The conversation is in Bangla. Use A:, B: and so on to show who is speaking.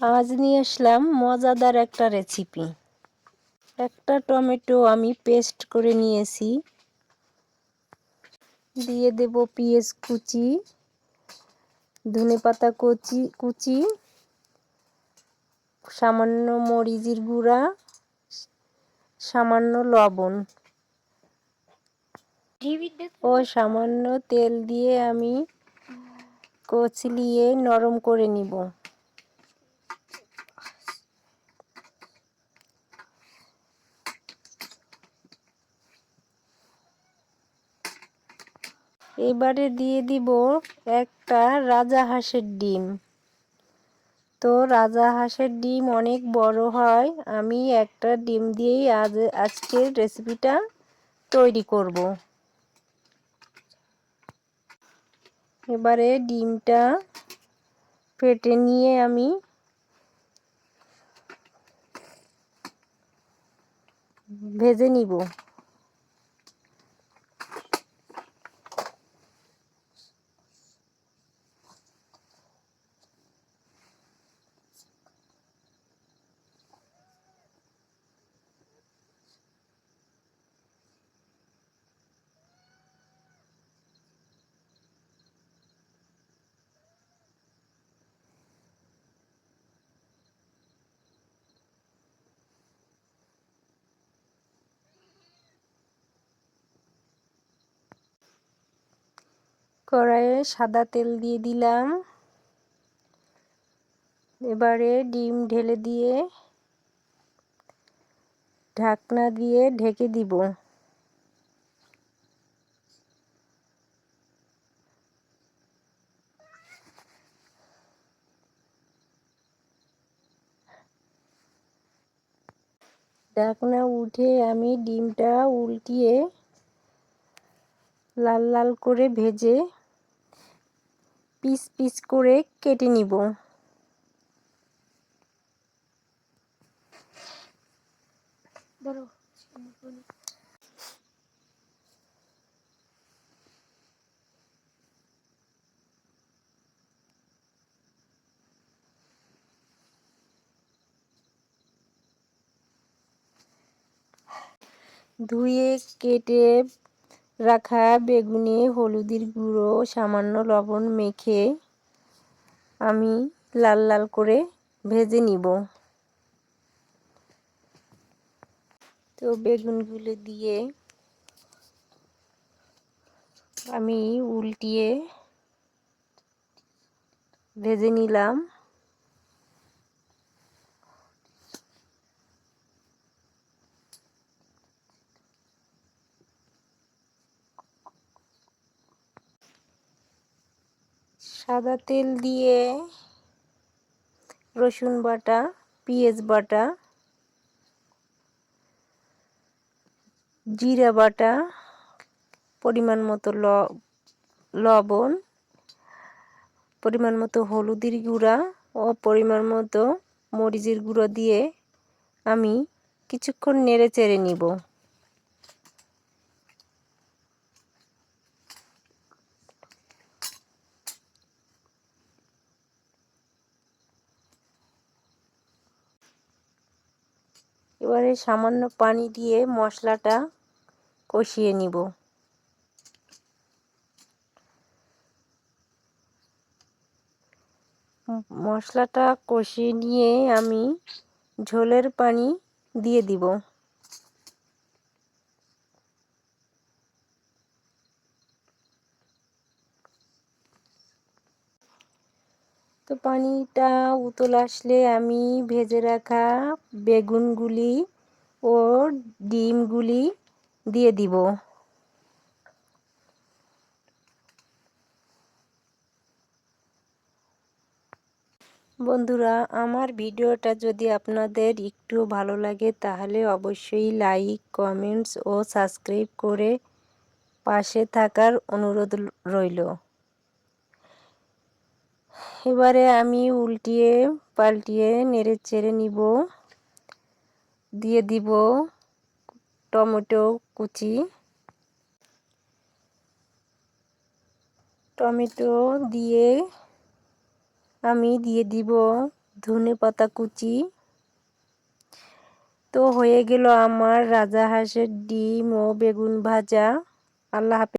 A: আজ নিয়ে আসলাম মজাদার একটা রেসিপি একটা টমেটো আমি পেস্ট করে নিয়েছি। দিয়ে দেব পেঁয়াজ কুচি, ধনে পাতা কুচি কুচি, সামান্য মরিচের গুঁড়া, সামান্য লবণ ও সামান্য তেল দিয়ে আমি কচলিয়ে নরম করে নিব। এবারে দিয়ে দিব একটা রাজা হাঁসের ডিম। তো রাজা হাঁসের ডিম অনেক বড় হয়, আমি একটা ডিম দিয়েই আজ, আজকের রেসিপিটা তৈরি করব। এবারে ডিমটা ফেটে নিয়ে আমি ভেজে নিব। কড়াইয়ে সাদা তেল দিয়ে দিলাম। এবারে ডিম ঢেলে দিয়ে ঢাকনা দিয়ে ঢেকে দিব। ঢাকনা উঠে আমি ডিমটা উল্টিয়ে লাল লাল করে ভেজে পিস পিস করে কেটে নিব। ধুয়ে কেটে রাখা বেগুনে হলুদের গুঁড়ো, সামান্য লবণ মেখে আমি লাল লাল করে ভেজে নিব। তো বেগুনগুলো দিয়ে আমি উল্টিয়ে ভেজে নিলাম। সাদা তেল দিয়ে রসুন বাটা, পেঁয়াজ বাটা, জিরা বাটা, পরিমাণ মতো লবণ, পরিমাণ মতো হলুদের গুঁড়া ও পরিমাণ মতো মরিচের গুঁড়ো দিয়ে আমি কিছুক্ষণ নেড়ে চেড়ে নিব। এবারে সামান্য পানি দিয়ে মশলাটা কষিয়ে নিব। মশলাটা কষিয়ে নিয়ে আমি ঝোলের পানি দিয়ে দিব। তো পানিটা উতল আসলে আমি ভেজে রাখা বেগুনগুলি ও ডিমগুলি দিয়ে দিব। বন্ধুরা, আমার ভিডিওটা যদি আপনাদের একটু ভালো লাগে, তাহলে অবশ্যই লাইক, কমেন্টস ও সাবস্ক্রাইব করে পাশে থাকার অনুরোধ রইল। এবারে আমি উল্টিয়ে পাল্টিয়ে নেড়ে চেড়ে নিব। দিয়ে দিব টমেটো কুচি। টমেটো দিয়ে আমি দিয়ে দিব ধনে পাতা কুচি। তো হয়ে গেল আমার রাজা হাঁসের ডিম ও বেগুন ভাজা। আল্লাহ হাফেজ।